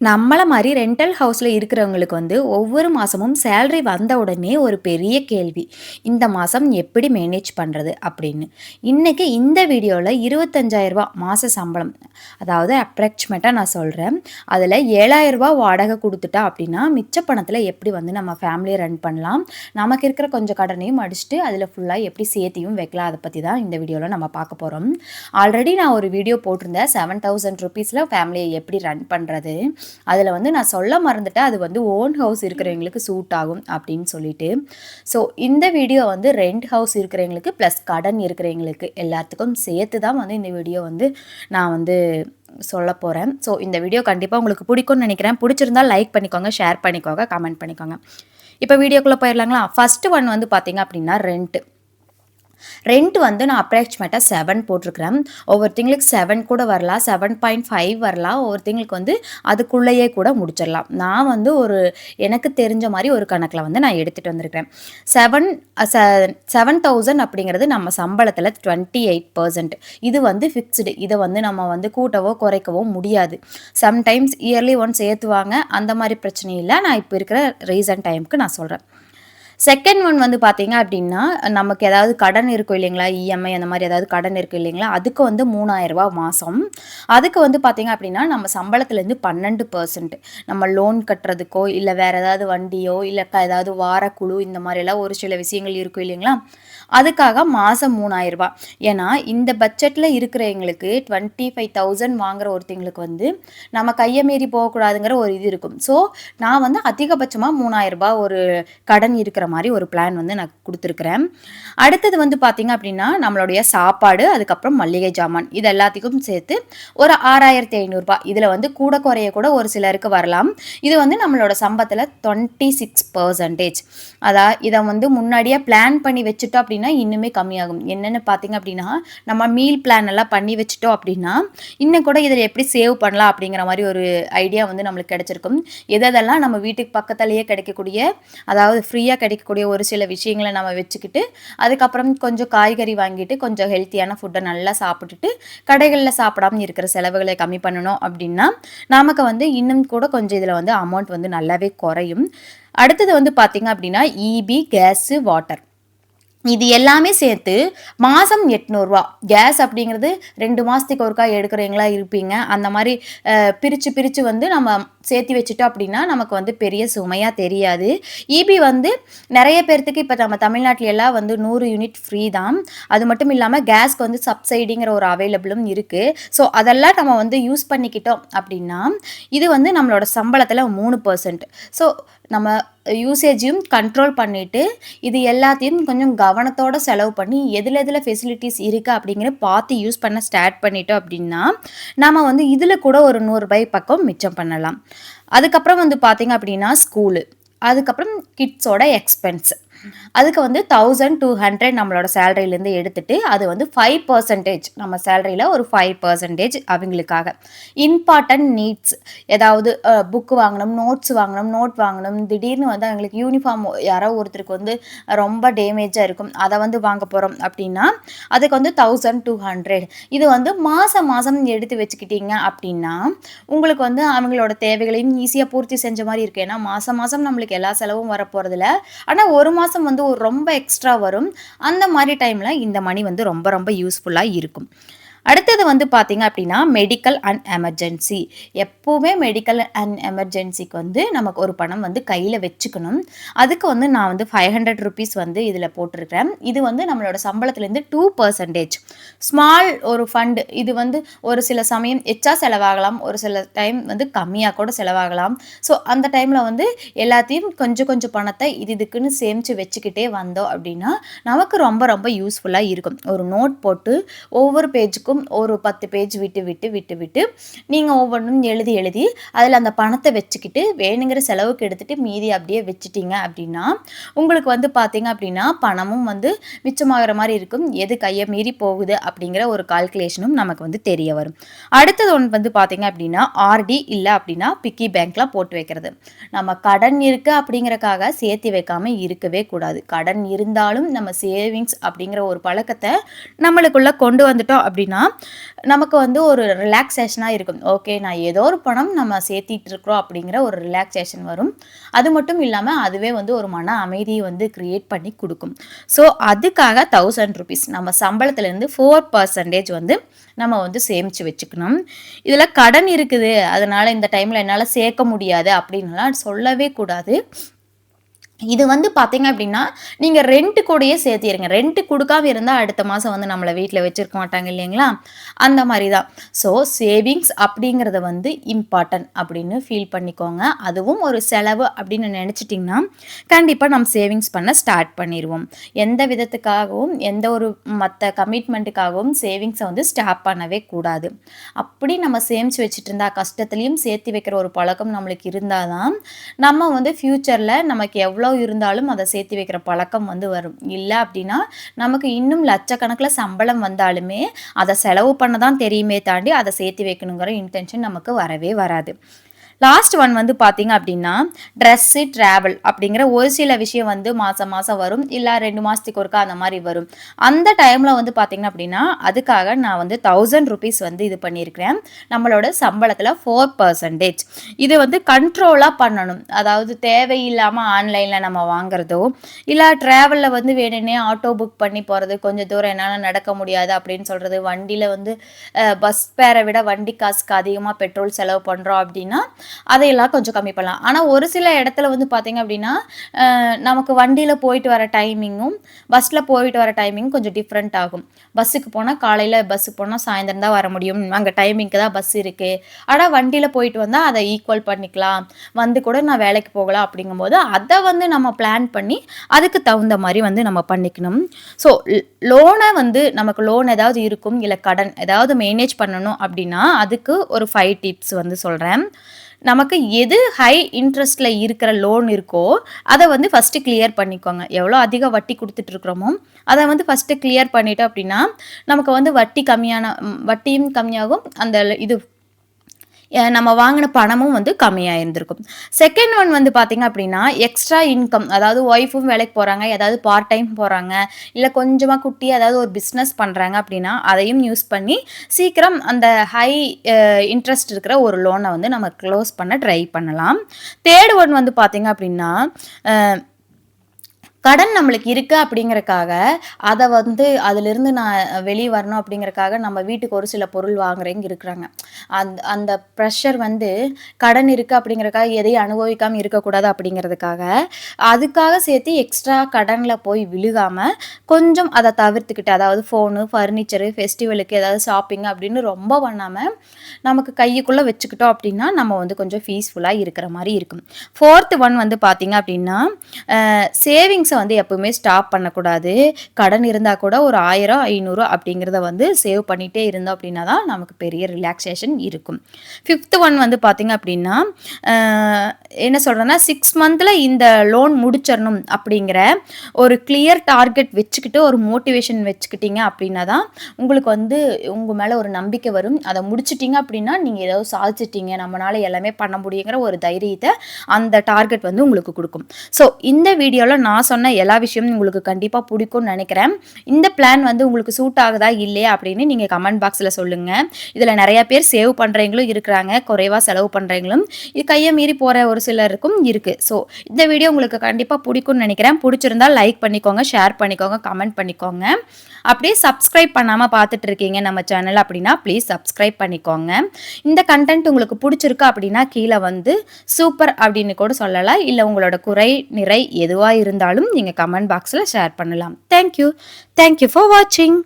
நம்மள மாதிரி ரெண்டல் ஹவுஸில் இருக்கிறவங்களுக்கு வந்து ஒவ்வொரு மாதமும் சேலரி வந்த உடனே ஒரு பெரிய கேள்வி. இந்த மாதம் எப்படி மேனேஜ் பண்ணுறது அப்படின்னு. இன்றைக்கி இந்த வீடியோவில் இருபத்தஞ்சாயிரரூபா மாத சம்பளம். அதாவது அப்ராக்சிமேட்டாக நான் சொல்கிறேன் அதில் ஏழாயிரரூபா வாடகை கொடுத்துட்டா அப்படின்னா, மிச்ச பணத்தில் எப்படி வந்து நம்ம ஃபேமிலியை ரன் பண்ணலாம்? நமக்கு இருக்கிற கொஞ்சம் கடனையும் அடிச்சுட்டு, அதில் ஃபுல்லாக எப்படி சேர்த்தியும் வைக்கலாம்? அதை பற்றி தான் இந்த வீடியோவில் நம்ம பார்க்க போகிறோம் ஆல்ரெடி நான் ஒரு வீடியோ போட்டிருந்தேன். செவன் தௌசண்ட் ருபீஸில் ஃபேமிலியை எப்படி ரன் பண்ணுறது அதில் வந்து நான் சொல்ல மறந்துட்டேன். அது வந்து ஓன் ஹவுஸ் இருக்கிறவங்களுக்கு சூட் ஆகும் அப்படின்னு சொல்லிட்டு. ஸோ இந்த வீடியோ வந்து ரெண்ட் ஹவுஸ் இருக்கிறவங்களுக்கு ப்ளஸ் கடன் இருக்கிறவங்களுக்கு எல்லாத்துக்கும் சேர்த்து தான் வந்து இந்த வீடியோ வந்து நான் வந்து சொல்ல போகிறேன் ஸோ இந்த வீடியோ கண்டிப்பாக உங்களுக்கு பிடிக்கும்னு நினைக்கிறேன். பிடிச்சிருந்தால் லைக் பண்ணிக்கோங்க ஷேர் பண்ணிக்கோங்க கமெண்ட் பண்ணிக்கோங்க. இப்போ வீடியோக்குள்ளே போயிடலாங்களா ஃபஸ்ட்டு ஒன் வந்து பார்த்தீங்க அப்படின்னா ரெண்ட்டு ரெண்ட் வந்து நான் அப்ராக்சிமேட்டாக செவன் போட்டிருக்கிறேன். ஒவ்வொருத்தங்களுக்கு செவன் கூட வரலாம் செவன் பாயிண்ட் ஃபைவ் வரலாம். ஒவ்வொருத்தங்களுக்கு வந்து அதுக்குள்ளேயே கூட முடிச்சிடலாம். நான் வந்து ஒரு எனக்கு தெரிஞ்ச மாதிரி ஒரு கணக்கில் வந்து நான் எடுத்துகிட்டு வந்திருக்கிறேன். செவன் செவன் தௌசண்ட் அப்படிங்கிறது நம்ம சம்பளத்தில் டுவெண்ட்டி எயிட் பர்சன்ட் இது வந்து ஃபிக்ஸ்டு இதை வந்து நம்ம வந்து கூட்டவோ குறைக்கவோ முடியாது. சம்டைம்ஸ் இயர்லி ஒன்ஸ் ஏற்றுவாங்க அந்த மாதிரி பிரச்சனை இல்லை. நான் இப்போ இருக்கிற ரீசன்ட் டைமுக்கு நான் சொல்கிறேன் செகண்ட் ஒன் வந்து பார்த்தீங்க அப்படின்னா நமக்கு ஏதாவது கடன் இருக்கும் இல்லைங்களா? இஎம்ஐ அந்த மாதிரி ஏதாவது கடன் இருக்கும் இல்லைங்களா? அதுக்கு வந்து மூணாயிரரூபா மாதம் அதுக்கு வந்து பார்த்தீங்க அப்படின்னா நம்ம சம்பளத்துலேருந்து பன்னெண்டு பர்சன்ட் நம்ம லோன் கட்டுறதுக்கோ இல்லை வேறு ஏதாவது வண்டியோ இல்லை ஏதாவது வாரக்குழு இந்த மாதிரிலாம் ஒரு சில விஷயங்கள் இருக்கும் இல்லைங்களா? அதுக்காக மாதம் மூணாயிரரூபா ஏன்னா இந்த பட்ஜெட்டில் இருக்கிறவங்களுக்கு டுவெண்ட்டி ஃபைவ் தௌசண்ட் வாங்குற ஒருத்தங்களுக்கு வந்து நம்ம கையை மீறி போகக்கூடாதுங்கிற ஒரு இது இருக்கும். ஸோ நான் வந்து அதிகபட்சமாக மூணாயிரரூபா ஒரு கடன் இருக்கிற மாதிரி ஒரு பிளான் வந்து நான் கொடுத்துருக்குறேன். அடுத்தது வந்து பார்த்திங்க அப்படின்னா நம்மளுடைய சாப்பாடு அதுக்கப்புறம் மல்லிகை ஜாமான் இது எல்லாத்துக்கும் சேர்த்து ஒரு ஆறாயிரத்தி ஐநூறுரூபா இதில் வந்து கூட குறைய கூட ஒரு சிலருக்கு வரலாம். இது வந்து நம்மளோட சம்பத்தில் டுவெண்ட்டி சிக்ஸ் பர்சன்டேஜ் அதான் இதை வந்து முன்னாடியே பிளான் பண்ணி வச்சுட்டோம் அப்படின்னா இன்னுமே கம்மியாகும். என்னென்னு பார்த்தீங்க அப்படின்னா நம்ம மீல் பிளான் எல்லாம் பண்ணி வச்சுட்டோம் அப்படின்னா இன்னும் கூட இதில் எப்படி சேவ் பண்ணலாம் அப்படிங்கிற மாதிரி ஒரு ஐடியா வந்து நம்மளுக்கு கிடைச்சிருக்கும். எதெல்லாம் நம்ம வீட்டுக்கு பக்கத்துலேயே கிடைக்கக்கூடிய அதாவது ஃப்ரீயாக கிடைக்கக்கூடிய ஒரு சில விஷயங்களை நம்ம வச்சுக்கிட்டு அதுக்கப்புறம் கொஞ்சம் காய்கறி வாங்கிட்டு கொஞ்சம் ஹெல்த்தியான ஃபுட்டை நல்லா சாப்பிட்டுட்டு கடைகளில் சாப்பிடாம இருக்கிற செலவுகளை கம்மி பண்ணணும் அப்படின்னா நமக்கு வந்து இன்னும் கூட கொஞ்சம் இதில் வந்து அமௌண்ட் வந்து நல்லாவே குறையும். அடுத்தது வந்து பார்த்திங்க அப்படின்னா இபி கேஸு வாட்டர் இது எல்லாமே சேர்த்து மாதம் எட்நூறுரூவா கேஸ் அப்படிங்கிறது ரெண்டு மாதத்துக்கு ஒருக்கா எடுக்கிறவங்களா இருப்பீங்க. அந்த மாதிரி பிரித்து பிரித்து வந்து நம்ம சேர்த்தி வச்சுட்டோம் அப்படின்னா நமக்கு வந்து பெரிய சுமையாக தெரியாது. இபி வந்து நிறைய பேர்த்துக்கு இப்போ நம்ம தமிழ்நாட்டில எல்லாம் வந்து நூறு யூனிட் ஃப்ரீ தான். அது மட்டும் இல்லாமல் கேஸ்க்கு வந்து சப்சைடிங்கிற ஒரு அவைலபிளும் இருக்குது ஸோ அதெல்லாம் நம்ம வந்து யூஸ் பண்ணிக்கிட்டோம் அப்படின்னா இது வந்து நம்மளோட சம்பளத்தில் மூணு பர்சன்ட் ஸோ நம்ம யூசேஜையும் கண்ட்ரோல் பண்ணிவிட்டு இது எல்லாத்தையும் கொஞ்சம் கவனத்தோடு செலவு பண்ணி எதில் எதில் ஃபெசிலிட்டிஸ் இருக்குது அப்படிங்கிற பார்த்து யூஸ் பண்ண ஸ்டார்ட் பண்ணிட்டோம் அப்படின்னா நம்ம வந்து இதில் கூட ஒரு நூறுரூபாய் பக்கம் மிச்சம் பண்ணலாம். அதுக்கப்புறம் வந்து பார்த்தீங்க அப்படின்னா ஸ்கூலு அதுக்கப்புறம் கிட்ஸோட எக்ஸ்பென்ஸ் அதுக்கு வந்து தௌசண்ட் டூ ஹண்ட்ரட் நம்மளோட சேலரியிலேருந்து எடுத்துட்டு அது வந்து ஃபைவ் பர்சன்டேஜ் நம்ம சேலரியில் ஒரு ஃபைவ் பர்சன்டேஜ் அவங்களுக்காக. இம்பார்ட்டன்ட் நீட்ஸ் ஏதாவது புக்கு வாங்கணும் நோட்ஸ் வாங்கணும் நோட் வாங்கணும் திடீர்னு வந்து அவங்களுக்கு யூனிஃபார்ம் யாரோ ஒருத்தருக்கு வந்து ரொம்ப டேமேஜாக இருக்கும் அதை வந்து வாங்க போகிறோம் அப்படின்னா அதுக்கு வந்து தௌசண்ட் டூ ஹண்ட்ரட் இது வந்து மாதம் மாதம் எடுத்து வச்சுக்கிட்டீங்க அப்படின்னா உங்களுக்கு வந்து அவங்களோட தேவைகளையும் ஈஸியாக பூர்த்தி செஞ்ச மாதிரி இருக்குது ஏன்னா மாதம் மாதம் நம்மளுக்கு எல்லா செலவும் வரப்போகிறதில்ல ஆனால் ஒரு மாதம் மாதம் வந்து ஒரு ரொம்ப எக்ஸ்ட்ரா வரும். அந்த மாதிரி டைமில் இந்த மணி வந்து ரொம்ப ரொம்ப யூஸ்ஃபுல்லாக இருக்கும். அடுத்தது வந்து பார்த்தீங்க அப்படின்னா மெடிக்கல் அண்ட் எமர்ஜென்சி எப்போவுமே மெடிக்கல் அண்ட் எமர்ஜென்சிக்கு வந்து நமக்கு ஒரு பணம் வந்து கையில் வச்சுக்கணும். அதுக்கு வந்து நான் வந்து ஃபைவ் ஹண்ட்ரட் ருபீஸ் வந்து இதில் போட்டிருக்கிறேன். இது வந்து நம்மளோட சம்பளத்துலேருந்து டூ பர்சன்டேஜ் ஸ்மால் ஒரு ஃபண்டு இது வந்து ஒரு சில சமயம் எச்சா செலவாகலாம். ஒரு சில டைம் வந்து கம்மியாக கூட செலவாகலாம். ஸோ அந்த டைமில் வந்து எல்லாத்தையும் கொஞ்சம் கொஞ்சம் பணத்தை இது இதுக்குன்னு சேமித்து வச்சுக்கிட்டே வந்தோம் அப்படின்னா நமக்கு ரொம்ப ரொம்ப யூஸ்ஃபுல்லாக இருக்கும். ஒரு நோட் போட்டு ஒவ்வொரு பேஜுக்கும் ஒவ்வொன்றுக்கும் ஒரு பத்து பேஜ் விட்டு விட்டு விட்டு விட்டு நீங்கள் ஒவ்வொன்றும் எழுதி எழுதி அதில் அந்த பணத்தை வச்சுக்கிட்டு வேணுங்கிற செலவுக்கு எடுத்துகிட்டு மீதி அப்படியே வச்சுட்டீங்க அப்படின்னா உங்களுக்கு வந்து பார்த்தீங்க அப்படின்னா பணமும் வந்து மிச்சமாகிற மாதிரி இருக்கும். எது கையை மீறி போகுது அப்படிங்கிற ஒரு கால்குலேஷனும் நமக்கு வந்து தெரிய வரும். அடுத்தது ஒன்று வந்து பார்த்தீங்க அப்படின்னா ஆர்டி இல்லை அப்படின்னா பிக்கி பேங்க்கில் போட்டு வைக்கிறது. நம்ம கடன் இருக்குது அப்படிங்கிறக்காக சேர்த்து வைக்காமல் இருக்கவே கூடாது. கடன் இருந்தாலும் நம்ம சேவிங்ஸ் அப்படிங்கிற ஒரு பழக்கத்தை நம்மளுக்குள்ளே கொண்டு வந்துட்டோம் அப்படின்னா நமக்கு வந்து ஒரு ரிலாக்ஸேஷனாக இருக்கும். ஓகே நான் ஏதோ ஒரு பணம் நம்ம சேர்த்திட்டு இருக்கிறோம் அப்படிங்கிற ஒரு ரிலாக்ஸேஷன் வரும். அது மட்டும் இல்லாமல் அதுவே வந்து ஒரு மன அமைதியை வந்து க்ரியேட் பண்ணி கொடுக்கும். ஸோ அதுக்காக தௌசண்ட் ருபீஸ் நம்ம சம்பளத்துலேருந்து ஃபோர் பர்சன்டேஜ் வந்து நம்ம வந்து சேமித்து வச்சுக்கணும். இதில் கடன் இருக்குது. அதனால் இந்த டைமில் என்னால் சேர்க்க முடியாது அப்படின்லாம் சொல்லவே கூடாது. இது வந்து பார்த்தீங்க அப்படின்னா நீங்கள் ரெண்ட்டு கூடயே சேர்த்திருங்க. ரெண்ட்டு கொடுக்காம இருந்தால் அடுத்த மாதம் வந்து நம்மளை வீட்டில் வச்சுருக்க மாட்டாங்க இல்லைங்களா? அந்த மாதிரி தான் ஸோ சேவிங்ஸ் அப்படிங்கிறத வந்து இம்பார்ட்டன்ட் அப்படின்னு ஃபீல் பண்ணிக்கோங்க. அதுவும் ஒரு செலவு அப்படின்னு நினச்சிட்டிங்கன்னா கண்டிப்பாக நம்ம சேவிங்ஸ் பண்ண ஸ்டார்ட் பண்ணிடுவோம் எந்த விதத்துக்காகவும் எந்த ஒரு மற்ற கமிட்மெண்ட்டுக்காகவும் சேவிங்ஸை வந்து ஸ்டாப் பண்ணவே கூடாது. அப்படி நம்ம சேமித்து வச்சுட்டு இருந்தால் கஷ்டத்துலேயும் சேர்த்து வைக்கிற ஒரு பழக்கம் நம்மளுக்கு இருந்தால் தான் நம்ம வந்து ஃப்யூச்சரில் நமக்கு எவ்வளோ எவ்வளோ இருந்தாலும் அதை சேர்த்து வைக்கிற பழக்கம் வந்து வரும். இல்லை அப்படின்னா நமக்கு இன்னும் லட்சக்கணக்கில் சம்பளம் வந்தாலுமே அதை செலவு பண்ண தான் தெரியுமே தாண்டி அதை சேர்த்து வைக்கணுங்கிற இன்டென்ஷன் நமக்கு வரவே வராது. லாஸ்ட் ஒன் வந்து பார்த்தீங்க அப்படின்னா ட்ரெஸ்ஸு ட்ராவல் அப்படிங்கிற ஒரு சில விஷயம் வந்து மாதம் மாதம் வரும். இல்லை ரெண்டு மாதத்துக்கு ஒருக்கா அந்த மாதிரி வரும். அந்த டைமில் வந்து பார்த்தீங்க அப்படின்னா அதுக்காக நான் வந்து தௌசண்ட் ருபீஸ் வந்து இது பண்ணியிருக்கிறேன். நம்மளோட சம்பளத்தில் ஃபோர் பர்சன்டேஜ் இது வந்து கண்ட்ரோலாக பண்ணணும். அதாவது தேவையில்லாமல் ஆன்லைனில் நம்ம வாங்குறதோ இல்லை ட்ராவலில் வந்து வேணுன்னே ஆட்டோ புக் பண்ணி போகிறது கொஞ்சம் தூரம் என்னால் நடக்க முடியாது அப்படின்னு சொல்கிறது வண்டியில் வந்து பஸ் பேரை விட வண்டி காசுக்கு அதிகமாக பெட்ரோல் செலவு பண்ணுறோம் அப்படின்னா அதையெல்லாம் கொஞ்சம் கம்மி பண்ணலாம். ஆனால் ஒரு சில இடத்துல வந்து பார்த்திங்க அப்படின்னா நமக்கு வண்டியில் போயிட்டு வர டைமிங்கும் பஸ்ஸில் போயிட்டு வர டைமிங் கொஞ்சம் டிஃப்ரெண்ட் ஆகும். பஸ்ஸுக்கு போனால் காலையில் பஸ்ஸுக்கு போனால் சாயந்தரம் தான் வர முடியும். அங்கே டைமிங்க்கு தான் பஸ் இருக்குது ஆனால் வண்டியில் போயிட்டு வந்தால் அதை ஈக்குவல் பண்ணிக்கலாம். வந்து கூட நான் வேலைக்கு போகலாம் அப்படிங்கும்போது அதை வந்து நம்ம பிளான் பண்ணி அதுக்கு தகுந்த மாதிரி வந்து நம்ம பண்ணிக்கணும். ஸோ லோனை வந்து நமக்கு லோன் ஏதாவது இருக்கும் இல்லை கடன் ஏதாவது மேனேஜ் பண்ணணும் அப்படின்னா அதுக்கு ஒரு ஃபைவ் டிப்ஸ் வந்து சொல்கிறேன் நமக்கு எது ஹை இன்ட்ரெஸ்ட்டில் இருக்கிற லோன் இருக்கோ அதை வந்து ஃபஸ்ட்டு கிளியர் பண்ணிக்கோங்க. எவ்வளோ அதிக வட்டி கொடுத்துட்ருக்குறோமோ அதை வந்து ஃபஸ்ட்டு கிளியர் பண்ணிட்டோம் அப்படின்னா நமக்கு வந்து வட்டி கம்மியான வட்டியும் கம்மியாகும். அந்த இது நம்ம வாங்கின பணமும் வந்து கம்மியாக இருந்திருக்கும் செகண்ட் ஒன் வந்து பார்த்திங்க அப்படின்னா எக்ஸ்ட்ரா இன்கம் அதாவது ஒய்ஃபும் வேலைக்கு போகிறாங்க ஏதாவது பார்ட் டைம் போகிறாங்க இல்லை கொஞ்சமாக குட்டி ஏதாவது ஒரு பிஸ்னஸ் பண்ணுறாங்க அப்படின்னா அதையும் யூஸ் பண்ணி சீக்கிரம் அந்த ஹை இன்ட்ரெஸ்ட் இருக்கிற ஒரு லோனை வந்து நம்ம க்ளோஸ் பண்ண ட்ரை பண்ணலாம். தேர்ட் ஒன் வந்து பார்த்திங்க அப்படின்னா கடன் நம்மளுக்கு இருக்குது அப்படிங்கறக்காக அதை வந்து அதிலிருந்து நான் வெளியே வரணும் அப்படிங்கறக்காக நம்ம வீட்டுக்கு ஒரு சில பொருள் வாங்குறவங்க இருக்கிறாங்க. அந்த அந்த ப்ரெஷர் வந்து கடன் இருக்குது அப்படிங்கறக்காக எதையும் அனுபவிக்காமல் இருக்கக்கூடாது அப்படிங்கிறதுக்காக அதுக்காக சேர்த்து எக்ஸ்ட்ரா கடனில் போய் விழுகாமல் கொஞ்சம் அதை தவிர்த்துக்கிட்டு அதாவது ஃபோனு ஃபர்னிச்சரு ஃபெஸ்டிவலுக்கு ஏதாவது ஷாப்பிங் அப்படின்னு ரொம்ப பண்ணாமல் நமக்கு கைக்குள்ள வச்சுக்கிட்டோம் அப்படின்னா நம்ம வந்து கொஞ்சம் ஃபீஸ்ஃபுல்லாக இருக்கிற மாதிரி இருக்கும். ஃபோர்த்து ஒன் வந்து பார்த்தீங்க அப்படின்னா சேவிங்ஸ் வந்து எப்பவுமே ஸ்டாப் பண்ணக்கூடாது. கடன் இருந்தால் கூட ஒரு ஆயிரம் ஐநூறு அப்படிங்கிறத வந்து சேவ் பண்ணிகிட்டே இருந்தோம் அப்படின்னா தான் நமக்கு பெரிய ரிலாக்ஸேஷன் இருக்கும். ஃபிஃப்த் ஒன் வந்து பார்த்திங்க அப்படின்னா என்ன சொல்கிறேன்னா சிக்ஸ் மந்தில் இந்த லோன் முடிச்சிடணும் அப்படிங்கிற ஒரு கிளியர் டார்கெட் வச்சுக்கிட்டு ஒரு மோட்டிவேஷன் வச்சுக்கிட்டீங்க அப்படின்னா தான் உங்களுக்கு வந்து உங்கள் மேலே ஒரு நம்பிக்கை வரும். அதை முடிச்சிட்டிங்க அப்படின்னா நீங்கள் ஏதாவது சாதிச்சிட்டிங்க. நம்மளால் எல்லாமே பண்ண முடியுங்கிற ஒரு தைரியத்தை அந்த டார்கெட் வந்து உங்களுக்கு கொடுக்கும். ஸோ இந்த வீடியோவில் நான் சொன்ன எல்லா விஷயமும் உங்களுக்கு கண்டிப்பாக பிடிக்கும்னு நினைக்கிறேன். இந்த பிளான் வந்து உங்களுக்கு சூட் ஆகுதா இல்லையா அப்படின்னு நீங்கள் கமெண்ட் பாக்ஸில் சொல்லுங்கள் இதில் நிறைய பேர் சேவ் பண்ணுறவங்களும் இருக்கிறாங்க குறைவாக செலவு பண்ணுறவங்களும் இது கையை மீறி போகிற ஒரு சிலருக்கும் இருக்குது ஸோ இந்த வீடியோ உங்களுக்கு கண்டிப்பாக பிடிக்கும்னு நினைக்கிறேன். பிடிச்சிருந்தால் லைக் பண்ணிக்கோங்க ஷேர் பண்ணிக்கோங்க கமெண்ட் பண்ணிக்கோங்க. அப்படியே சப்ஸ்கிரைப் பண்ணாமல் பார்த்துட்டு இருக்கீங்க நம்ம சேனல் அப்படின்னா ப்ளீஸ் சப்ஸ்கிரைப் பண்ணிக்கோங்க. இந்த கண்டென்ட் உங்களுக்கு பிடிச்சிருக்கு அப்படின்னா கீழே வந்து சூப்பர் அப்படின்னு கூட சொல்லலாம். இல்லை உங்களோட குறை நிறை எதுவாக இருந்தாலும் நீங்கள் கமெண்ட் பாக்ஸில் ஷேர் பண்ணலாம். தேங்க்யூ தேங்க்யூ ஃபார் வாட்சிங்